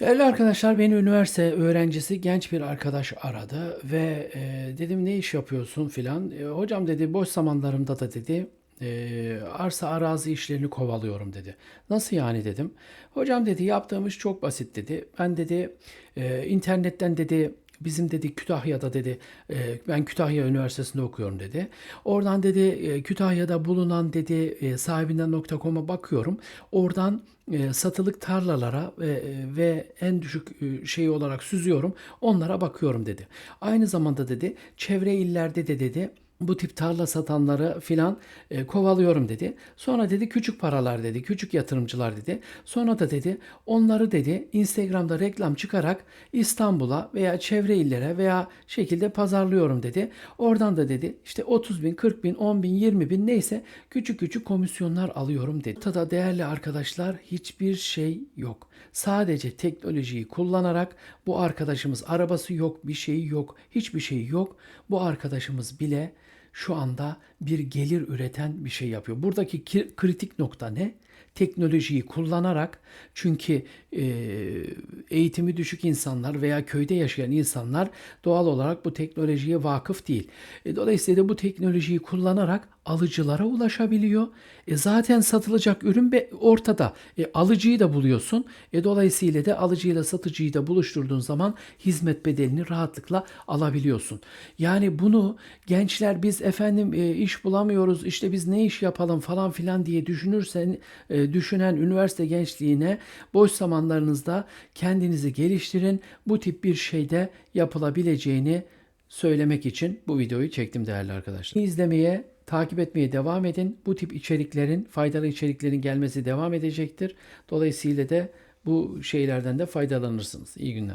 Değerli arkadaşlar beni üniversite öğrencisi genç bir arkadaş aradı ve e, dedim ne iş yapıyorsun filan. E, hocam dedi boş zamanlarımda da dedi e, arsa arazi işlerini kovalıyorum dedi. Nasıl yani dedim. Hocam dedi yaptığım iş çok basit dedi. Ben dedi e, internetten dedi Bizim dedi Kütahya'da dedi e, ben Kütahya Üniversitesi'nde okuyorum dedi. Oradan dedi e, Kütahya'da bulunan dedi e, sahibinden.com'a bakıyorum. Oradan satılık tarlalara ve, en düşük e, şey olarak süzüyorum. Onlara bakıyorum dedi. Aynı zamanda dedi çevre illerde de dedi bu tip tarla satanları filan e, kovalıyorum dedi. Sonra dedi küçük paralar dedi, küçük yatırımcılar dedi. Sonra da dedi onları dedi Instagram'da reklam çıkarak İstanbul'a veya çevre illere veya şekilde pazarlıyorum dedi. Oradan da dedi işte 30 bin, 40 bin, 10 bin, 20 bin neyse küçük küçük komisyonlar alıyorum dedi. Tada değerli arkadaşlar hiçbir şey yok. Sadece teknolojiyi kullanarak bu arkadaşımız arabası yok, bir şeyi yok, hiçbir şey yok. Bu arkadaşımız bile şu anda bir gelir üreten bir şey yapıyor. Buradaki ki- kritik nokta ne? Teknolojiyi kullanarak çünkü e, eğitimi düşük insanlar veya köyde yaşayan insanlar doğal olarak bu teknolojiye vakıf değil. E, dolayısıyla da bu teknolojiyi kullanarak alıcılara ulaşabiliyor. E, zaten satılacak ürün ortada. E, alıcıyı da buluyorsun. E, dolayısıyla da alıcıyla satıcıyı da buluşturduğun zaman hizmet bedelini rahatlıkla alabiliyorsun. Yani bunu gençler biz efendim e, iş bulamıyoruz işte biz ne iş yapalım falan filan diye düşünürsen düşünen üniversite gençliğine boş zamanlarınızda kendinizi geliştirin. Bu tip bir şeyde yapılabileceğini söylemek için bu videoyu çektim değerli arkadaşlar. İzlemeye, takip etmeye devam edin. Bu tip içeriklerin, faydalı içeriklerin gelmesi devam edecektir. Dolayısıyla da bu şeylerden de faydalanırsınız. İyi günler.